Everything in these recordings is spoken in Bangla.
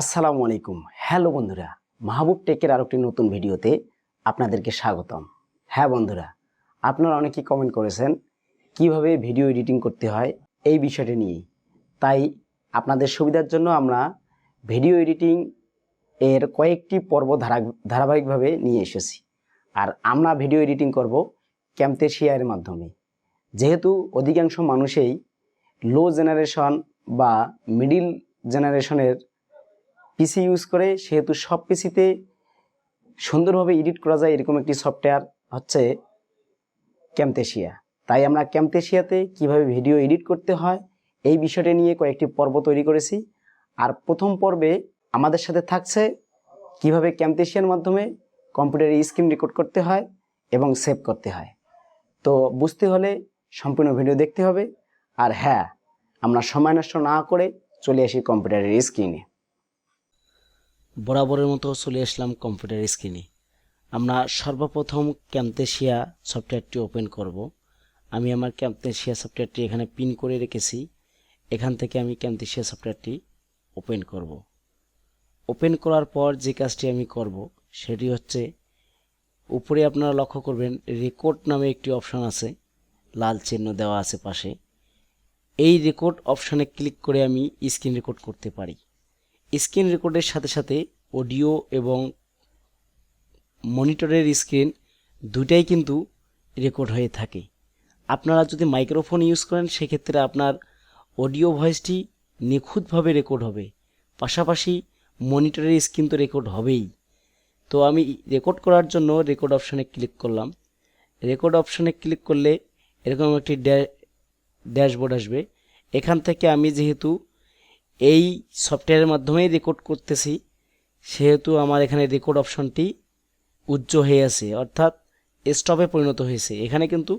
আসসালামু আলাইকুম। হ্যালো বন্ধুরা, মাহবুব টেকের আরও একটি নতুন ভিডিওতে আপনাদেরকে স্বাগতম। হ্যাঁ বন্ধুরা, আপনারা অনেকেই কমেন্ট করেছেন, কীভাবে ভিডিও এডিটিং করতে হয় এই বিষয়টি নিয়ে। তাই আপনাদের সুবিধার জন্য আমরা ভিডিও এডিটিং এর কয়েকটি পর্ব ধারা ধারাবাহিকভাবে নিয়ে এসেছি। আর আমরা ভিডিও এডিটিং করব ক্যামতেশিয়ার মাধ্যমে। যেহেতু অধিকাংশ মানুষেই লো জেনারেশন বা মিডিল জেনারেশনের পিসি ইউজ করে, সেহেতু সব পিসিতে সুন্দরভাবে এডিট করা যায় এরকম একটি সফটওয়্যার হচ্ছে ক্যামতেশিয়া তাই আমরা ক্যামতেশিয়াতে কীভাবে ভিডিও এডিট করতে হয়, এই বিষয়টি নিয়ে কয়েকটি পর্ব তৈরি করেছি। আর প্রথম পর্বে আমাদের সাথে থাকছে কীভাবে ক্যামতেশিয়ার মাধ্যমে কম্পিউটারে স্ক্রিন রেকর্ড করতে হয় এবং সেভ করতে হয়। তো বুঝতে হলে সম্পূর্ণ ভিডিও দেখতে হবে। আর হ্যাঁ আমরা সময় নষ্ট না করে চলে আসি কম্পিউটারের স্ক্রিনে বরাবরের মতো চলে আসলাম কম্পিউটার স্ক্রিনে। আমরা সর্বপ্রথম ক্যামতেশিয়া সফটওয়্যারটি ওপেন করব। আমি আমার ক্যামতেশিয়া সফটওয়্যারটি এখানে পিন করে রেখেছি। এখান থেকে আমি ক্যামতেশিয়া সফটওয়্যারটি ওপেন করব। ওপেন করার পর যে কাজটি আমি করব, সেটি হচ্ছে উপরে আপনারা লক্ষ্য করবেন, রেকর্ড নামে একটি অপশন আছে। লাল চিহ্ন দেওয়া আছে পাশে। এই রেকর্ড অপশানে ক্লিক করে আমি স্ক্রিন রেকর্ড করতে পারি। স্ক্রিন রেকর্ডের সাথে সাথে অডিও এবং মনিটরের স্ক্রিন দুটাই কিন্তু রেকর্ড হয়ে থাকে। আপনারা যদি মাইক্রোফোন ইউজ করেন, সেক্ষেত্রে আপনার অডিও ভয়েসটি নিখুঁতভাবে রেকর্ড হবে। পাশাপাশি মনিটরের স্ক্রিন তো রেকর্ড হবেই। তো আমি রেকর্ড করার জন্য রেকর্ড অপশানে ক্লিক করলাম। রেকর্ড অপশানে ক্লিক করলে এরকম একটি ড্যাশবোর্ড আসবে। এখান থেকে আমি যেহেতু এই সফটওয়্যারের মাধ্যমেই রেকর্ড করতেছি। সেহেতু আমার এখানে রেকর্ড অপশনটি উজ্জ্ব হয়ে আছে, অর্থাৎ স্টপে পরিণত হয়েছে। এখানে কিন্তু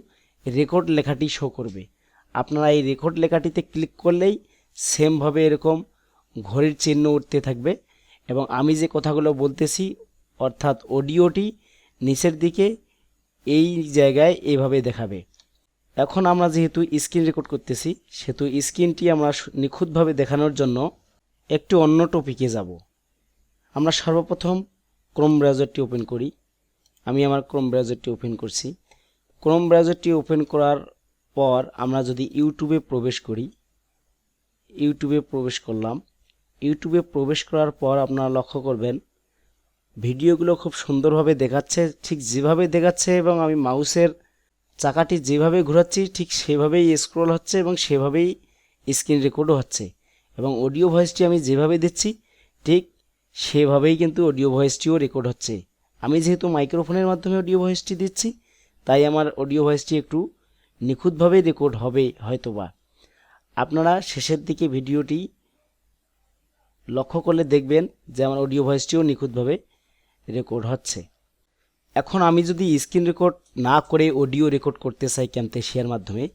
রেকর্ড লেখাটি শো করবে। আপনারা এই রেকর্ড লেখাটিতে ক্লিক করলেই সেমভাবে এরকম ঘড়ির চিহ্ন উঠতে থাকবে এবং আমি যে কথাগুলো বলতেছি, অর্থাৎ অডিওটি নিচের দিকে এই জায়গায় এইভাবে দেখাবে। এখন আমরা যেহেতু স্ক্রিন রেকর্ড করতেছি, সেহেতু স্ক্রিনটি আমরা নিখুঁতভাবে দেখানোর জন্য একটি অন্য টপিকে যাব। আমরা সর্বপ্রথম ক্রোম ব্রাউজারটি ওপেন করি। আমি আমার ক্রোম ব্রাউজারটি ওপেন করছি। ক্রোম ব্রাউজারটি ওপেন করার পর আমরা যদি ইউটিউবে প্রবেশ করি ইউটিউবে প্রবেশ করলাম। ইউটিউবে প্রবেশ করার পর আপনারা লক্ষ্য করবেন ভিডিওগুলো খুব সুন্দরভাবে দেখাচ্ছে, ঠিক যেভাবে দেখাচ্ছে এবং আমি মাউসের চাকাটি যেভাবে ঘোরাচ্ছি, ঠিক সেভাবেই স্ক্রোল হচ্ছে এবং সেভাবেই স্ক্রিন রেকর্ডও হচ্ছে। এবং অডিও ভয়েসটি আমি যেভাবে দিচ্ছি, ঠিক সেভাবেই কিন্তু অডিও ভয়েসটিও রেকর্ড হচ্ছে। আমি যেহেতু মাইক্রোফোনের মাধ্যমে অডিও ভয়েসটি দিচ্ছি, তাই আমার অডিও ভয়েসটি একটু নিখুঁতভাবে রেকর্ড হবে হয়তোবা। আপনারা শেষের দিকে ভিডিওটি লক্ষ্য করলে দেখবেন যে আমার অডিও ভয়েসটিও নিখুঁতভাবে রেকর্ড হচ্ছে। এখন আমি যদি স্ক্রিন রেকর্ড না করে অডিও রেকর্ড করতে চাই ক্যামতেশিয়ার মাধ্যমে,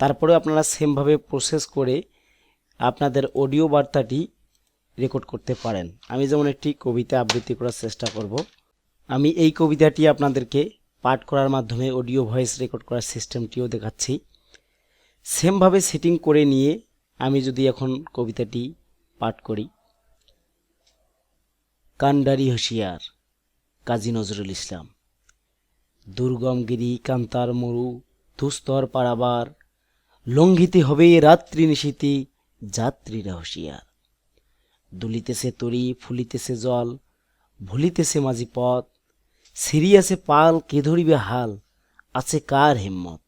তারপরেও আপনারা সেমভাবে প্রসেস করে আপনাদের অডিও বার্তাটি রেকর্ড করতে পারেন। আমি যেমন একটি কবিতা আবৃত্তি করার চেষ্টা করব। আমি এই কবিতাটি আপনাদেরকে পাঠ করার মাধ্যমে অডিও ভয়েস রেকর্ড করার সিস্টেমটিও দেখাচ্ছি। সেমভাবে সেটিং করে নিয়ে আমি যদি এখন কবিতাটি পাঠ করি। কান্ডারি হুঁশিয়ার, কাজী নজরুল ইসলাম। দুর্গমগিরি কান্তার মরু দুস্তর পারাবার, লঙ্ঘিতে হবে রাত্রি নিশীতি যাত্রীরা হুঁশিয়ার। দুলিতেছে তরি ফুলিতেছে জল ভুলিতেছে মাঝি পথ সিরিয়াছে পাল, কে ধরিবে হাল, আছে কার হিম্মত?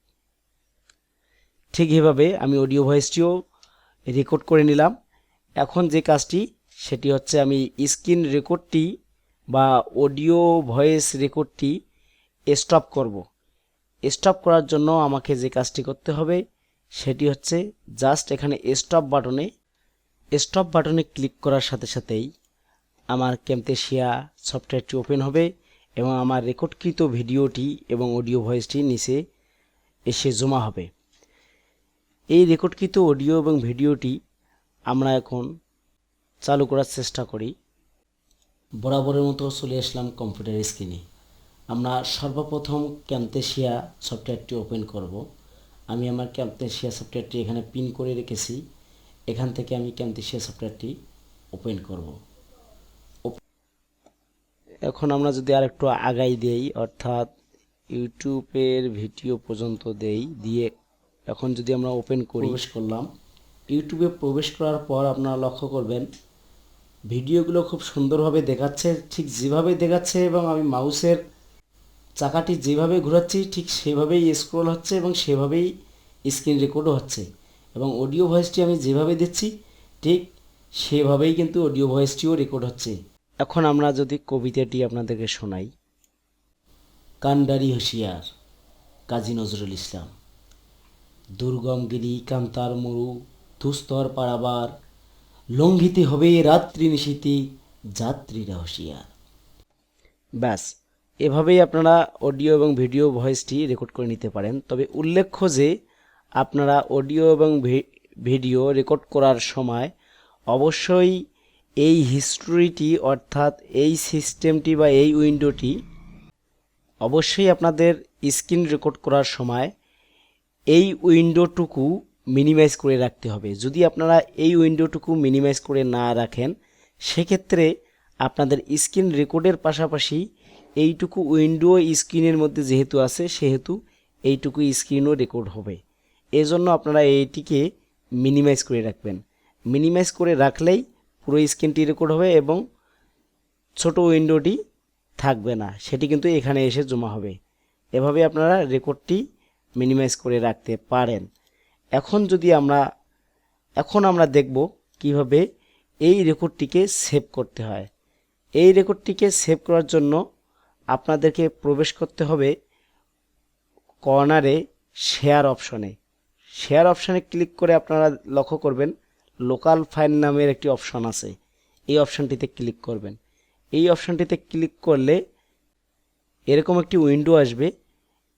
ঠিক এভাবে আমি অডিও ভয়েসটিও রেকর্ড করে নিলাম। এখন যে কাজটি, সেটি হচ্ছে আমি স্ক্রিন রেকর্ডটি বা অডিও ভয়েস রেকর্ডটি স্টপ করব। স্টপ করার জন্য আমাকে যে কাজটি করতে হবে, সেটি হচ্ছে জাস্ট এখানে স্টপ বাটনে স্টপ বাটনে ক্লিক করার সাথে সাথেই আমার ক্যামতেশিয়া সফটওয়্যারটি ওপেন হবে এবং আমার রেকর্ডকৃত ভিডিওটি এবং অডিও ভয়েসটি নিচে এসে জমা হবে। এই রেকর্ডকৃত অডিও এবং ভিডিওটি আমরা এখন চালু করার চেষ্টা করি। বরাবরের মতো চলে আসলাম কম্পিউটার স্ক্রিনে আমরা সর্বপ্রথম ক্যামতেশিয়া সফটওয়্যারটি ওপেন করব। আমি আমার ক্যামতেশিয়া সফটওয়্যারটি এখানে পিন করে রেখেছি। এখান থেকে আমি ক্যামতেশিয়া সফটওয়্যারটি ওপেন করব। এখন আমরা যদি আর একটু আগাই দেই, অর্থাৎ ইউটিউবের ভিডিও পর্যন্ত দেই, দিয়ে এখন যদি আমরা ওপেন করি। প্রবেশ করলাম। ইউটিউবে প্রবেশ করার পর আপনারা লক্ষ্য করবেন, ভিডিওগুলো খুব সুন্দরভাবে দেখাচ্ছে, ঠিক যেভাবে দেখাচ্ছে এবং আমি মাউসের চাকাটি যেভাবে ঘোরাচ্ছি, ঠিক সেভাবেই স্ক্রোল হচ্ছে এবং সেভাবেই স্ক্রিন রেকর্ডও হচ্ছে। এবং অডিও ভয়েসটি আমি যেভাবে দিচ্ছি, ঠিক সেভাবেই কিন্তু অডিও ভয়েসটিও রেকর্ড হচ্ছে। এখন আমরা যদি কবিতাটি আপনাদেরকে শোনাই। কান্ডারি হুঁশিয়ার, কাজী নজরুল ইসলাম। দুর্গমগিরি কান্তার মরু, দুস্তর পাড়াবার লঙ্ঘিতে হবে রাত্রি নিশীতি যাত্রীরা হুঁশিয়ার। ব্যাস এভাবেই আপনারা অডিও এবং ভিডিও ভয়েসটি রেকর্ড করে নিতে পারেন। তবে উল্লেখ্য যে, আপনারা অডিও এবং ভিডিও রেকর্ড করার সময় অবশ্যই এই হিস্টোরিটি অর্থাৎ এই সিস্টেমটি বা এই উইন্ডোটি অবশ্যই আপনাদের স্ক্রিন রেকর্ড করার সময় এই উইন্ডোটুকু মিনিমাইজ করে রাখতে হবে। যদি আপনারা এই উইন্ডোটুকু মিনিমাইজ করে না রাখেন, সেক্ষেত্রে আপনাদের স্ক্রিন রেকর্ডের পাশাপাশি এইটুকু উইন্ডো স্ক্রিনের মধ্যে যেহেতু আছে, সেহেতু এইটুকু স্ক্রিনও রেকর্ড হবে। এজন্য আপনারা এইটিকে মিনিমাইজ করে রাখবেন। মিনিমাইজ করে রাখলেই পুরো স্ক্রিনটি রেকর্ড হবে এবং ছোট উইন্ডোটি থাকবে না। সেটি কিন্তু এখানে এসে জমা হবে। এভাবে আপনারা রেকর্ডটি মিনিমাইজ করে রাখতে পারেন। এখন যদি আমরা, এখন আমরা দেখব কীভাবে এই রেকর্ডটিকে সেভ করতে হয়। এই রেকর্ডটিকে সেভ করার জন্য আপনাদেরকে প্রবেশ করতে হবে কর্নারে শেয়ার অপশনে। শেয়ার অপশনে ক্লিক করে আপনারা লক্ষ্য করবেন, লোকাল ফাইল নামের একটি অপশন আছে। এই অপশনটিতে ক্লিক করবেন। এই অপশনটিতে ক্লিক করলে এরকম একটি উইন্ডো আসবে।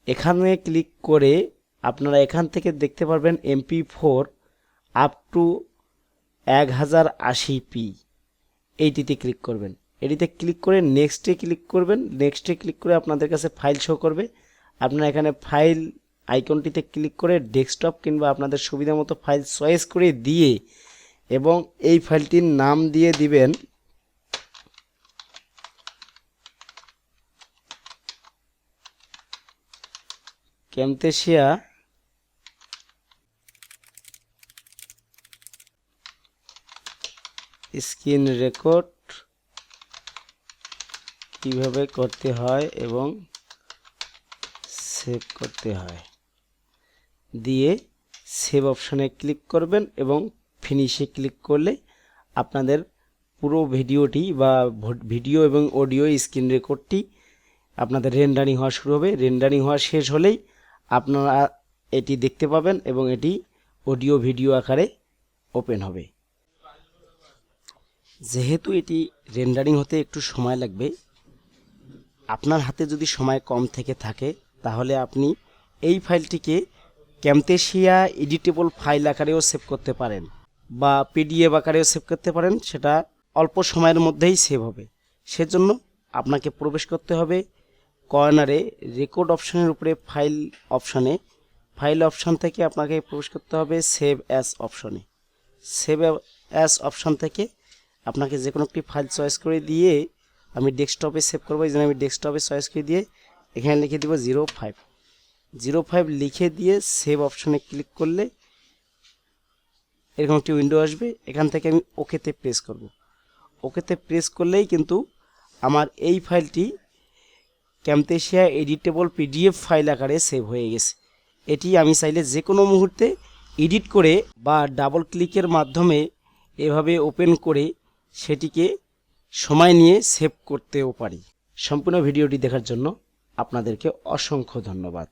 এখানে ক্লিক করে আপনারা এখান থেকে দেখতে পারবেন এমপি ফোর আপ টু এক হাজার আশি পি। এইটিতে ক্লিক করবেন। এটিতে ক্লিক করে নেক্সটে ক্লিক করবেন। নেক্সটে ক্লিক করে আপনাদের কাছে ফাইল শো করবে। আপনারা এখানে ফাইল আইকনটিতে ক্লিক করে ডেস্কটপ কিংবা আপনাদের সুবিধা মতো ফাইল চয়েস করে দিয়ে এবং এই ফাইলটির নাম দিয়ে দিবেন। ক্যামতেশিয়া স্ক্রিন রেকর্ড কীভাবে করতে হয় এবং সেভ করতে হয়। দিয়ে সেভ অপশানে ক্লিক করবেন এবং ফিনিশে ক্লিক করলে আপনাদের পুরো ভিডিওটি বা ভিডিও এবং অডিও স্ক্রিন রেকর্ডটি আপনাদের রেন্ডারিং হওয়া শুরু হবে। রেন্ডারিং হওয়া শেষ হলেই আপনারা এটি দেখতে পাবেন এবং এটি অডিও ভিডিও আকারে ওপেন হবে। যেহেতু এটি রেন্ডারিং হতে একটু সময় লাগবে আপনার হাতে যদি সময় কম থেকে থাকে, তাহলে আপনি এই ফাইলটিকে ক্যামতেশিয়া এডিটেবল ফাইল আকারেও সেভ করতে পারেন বা পিডিএফ আকারেও সেভ করতে পারেন, সেটা অল্প সময়ের মধ্যেই সেভ হবে। সেজন্য আপনাকে প্রবেশ করতে হবে কর্নারে রেকর্ড অপশনের উপরে ফাইল অপশানে। ফাইল অপশান থেকে আপনাকে প্রবেশ করতে হবে সেভ অ্যাস অপশনে। সেভ অ্যাস অপশান থেকে আপনাকে যে কোনো একটি ফাইল চয়েস করে দিয়ে আমি ডেস্কটপে সেভ করব, এই জন্য আমি ডেস্কটপে চয়েস করে দিয়ে এখানে লিখে দিব জিরো ফাইভ জিরো ফাইভ লিখে দিয়ে সেভ অপশনে ক্লিক করলে এরকম একটি উইন্ডো আসবে, এখান থেকে আমি ওকেতে প্রেস করব। ওকেতে প্রেস করলেই কিন্তু আমার এই ফাইলটি ক্যামতেশিয়া এডিটেবল পিডিএফ ফাইল আকারে সেভ হয়ে গেছে। এটি আমি চাইলে যে কোনো মুহূর্তে এডিট করে বা ডাবল ক্লিকের মাধ্যমে এভাবে ওপেন করে সেটিকে সময় নিয়ে সেভ করতেও পারি। সম্পূর্ণ ভিডিওটি দেখার জন্য আপনাদেরকে অসংখ্য ধন্যবাদ।